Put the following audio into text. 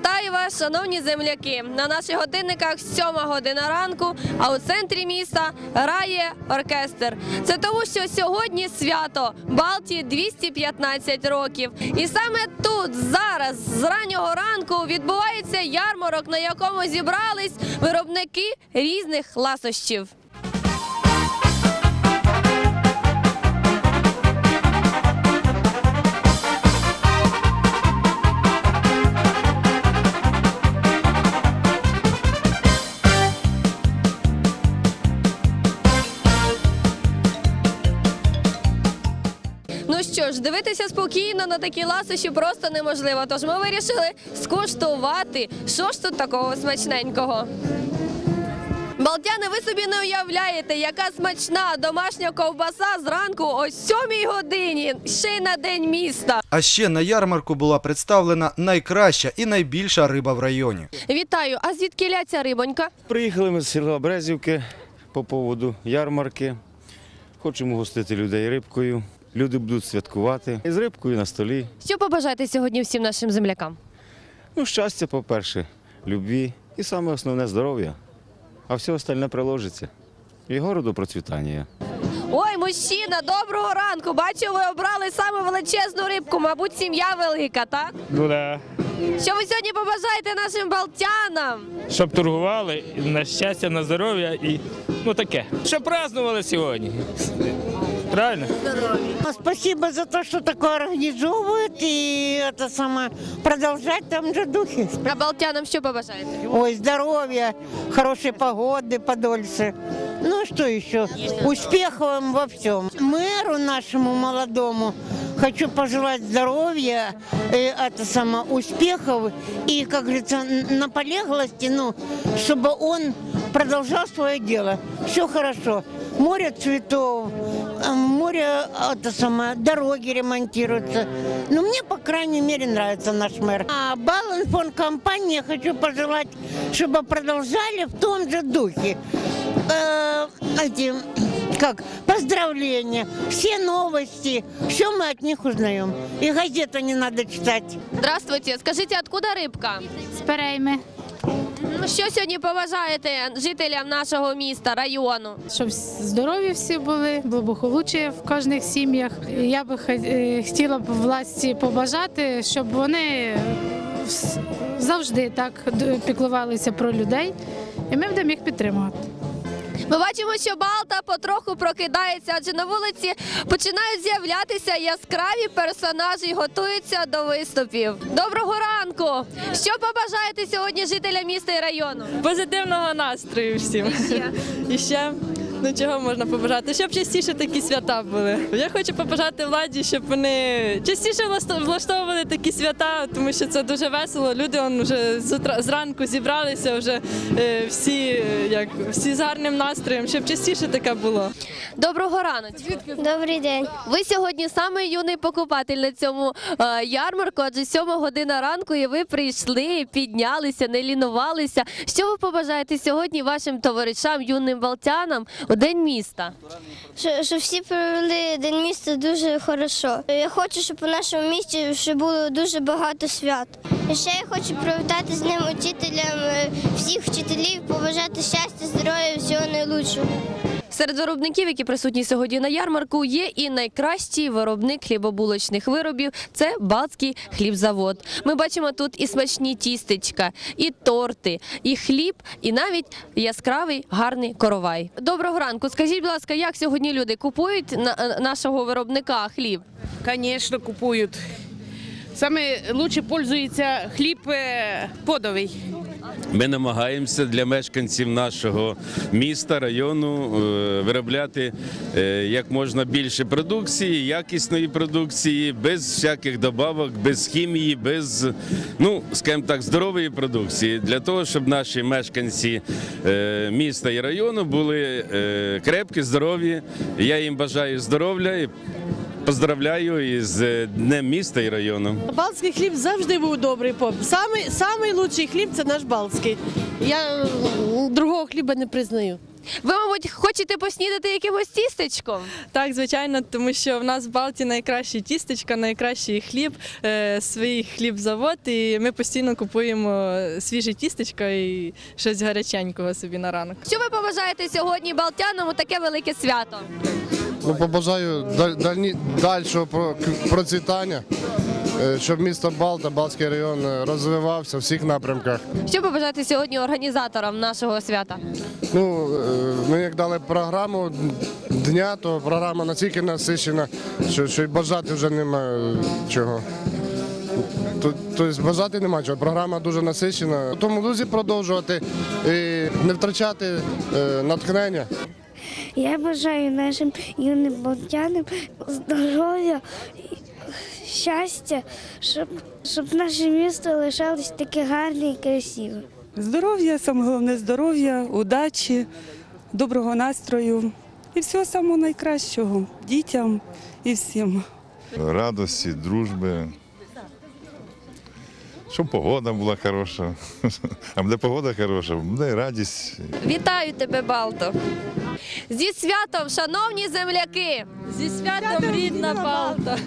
Вітаю вас, шановні земляки! На наших годинниках 7 година ранку, а у центрі міста грає оркестр. Це тому, що сьогодні свято Балті 215 років. І саме тут, зараз, з раннього ранку, відбувається ярмарок, на якому зібрались виробники різних ласощів. Дивитися спокійно на такі ласощі просто неможливо. Тож ми вирішили скуштувати, що ж тут такого смачненького. Балтяни, ви собі не уявляєте, яка смачна домашня ковбаса зранку о 7 годині, ще й на день міста. А ще на ярмарку була представлена найкраща і найбільша риба в районі. Вітаю! А звідки ця рибонька? Приїхали ми з села Брезівки по поводу ярмарки. Хочемо гостити людей рибкою. Люди будуть святкувати з рибкою на столі. Що побажаєте сьогодні всім нашим землякам? Ну, щастя, по-перше, любві і саме основне здоров'я. А все остальне приложиться. І городу процвітання. Ой, мужчина, доброго ранку! Бачу, ви обрали саме величезну рибку, мабуть, сім'я велика, так? Ну да. Що ви сьогодні побажаєте нашим балтянам? Щоб торгували на щастя, на здоров'я і ну таке. Щоб празднували сьогодні. Правильно? Ну, Спасибо за то, что такое организовывают и это самое продолжать в том же духе. А балтянам що побажаєте? Ой, здоровья, хорошей погоды подольше. Ну что еще? Успехов вам во всем. Мэру нашему молодому хочу пожелать здоровья, э, это самое, успехов и, как говорится, н- наполеглости, ну, чтобы он продолжал свое дело. Все хорошо. Море цветов, э, море, это самое, дороги ремонтируются. Ну, мне, по крайней мере, нравится наш мэр. А Баланфон компании я хочу пожелать, чтобы продолжали в том же духе. Э, эти, как, поздравления, все новости, все мы от них узнаем. И газету не надо читать. Здравствуйте, скажіть, откуда рибка? з перейми, Ну, Що сьогодні побажаєте жителям нашого міста, району? щоб здорові всі були, благополуччя в кожних сім'ях. Я би е, хотіла б власті побажати, щоб вони завжди так піклувалися про людей, і ми будемо їх підтримувати. Ми бачимо, що Балта потроху прокидається, адже на вулиці починають з'являтися яскраві персонажі і готуються до виступів. Доброго ранку! Що побажаєте сьогодні жителям міста і району? Позитивного настрою всім. І ще ну чого можна побажати? Щоб частіше такі свята були. Я хочу побажати владі, щоб вони частіше влаштовували такі свята, тому що це дуже весело. Люди он вже зранку зібралися, вже е, всі як всі з гарним настроєм, щоб частіше таке було. Доброго ранку! Добрий день. Ви сьогодні саме юний покупатель на цьому е, ярмарку, адже 7 година ранку, і ви прийшли, піднялися, не лінувалися. Що ви побажаєте сьогодні вашим товаришам, юним балтянам у день міста? Що, що всі провели день міста дуже хорошо. Я хочу, щоб у нашому місті ще було дуже багато свят. І ще я хочу привітати з ним учителям е, всіх вчителів, побажати щастя, здоров'я, всього найлучшого. Серед виробників, які присутні сьогодні на ярмарку, є і найкращий виробник хлібобулочних виробів це Балтський хлібзавод. Ми бачимо тут і смачні тістечка, і торти, і хліб, і навіть яскравий гарний коровай. Доброго ранку. Скажіть, будь ласка, як сьогодні люди купують на- нашого виробника хліб? Конечно, купують. Саме лучше пользується хліб е, подовий. Ми намагаємося для мешканців нашого міста, району е, виробляти е, як можна більше продукції, якісної продукції, без всяких добавок, без хімії, без ну скажімо так, здорової продукції, для того, щоб наші мешканці міста і району були крепкі, здорові. Я їм бажаю здоров'я поздравляю із е, Днем міста і району. Балтський хліб завжди був добрий поп. Самий, самий лучший хліб це наш балтський. Я другого хліба не признаю. Ви, мабуть, хочете поснідати якимось тістечком? Так, звичайно, тому що в нас в Балті найкращі тістечка, найкращий хліб, е, свій хлібзавод, і ми постійно купуємо свіже тістечко і щось гаряченького собі на ранок. Що ви побажаєте сьогодні балтянам у таке велике свято? Ну, побажаю дальні- дальшого процвітання, е, щоб місто Балта, Балтський район е, розвивався в всіх напрямках. Що побажаєте сьогодні організаторам нашого свята? Ну, е, ми як дали програму дня, то програма настільки насичена, що, що й бажати вже немає чого. Тобто бажати нема чого. Програма дуже насичена. Тому друзі продовжувати і не втрачати натхнення. Я бажаю нашим юним балтянам здоров'я, щастя, щоб, щоб наше місто лишалось таке гарне і красиве. Здоров'я, саме головне здоров'я, удачі, доброго настрою і всього самого найкращого дітям і всім. радості, дружби. Щоб погода була хороша. А буде погода хороша, буде радість. Вітаю тебе, Балто! Зі святом, шановні земляки! Зі святом рідна Балта!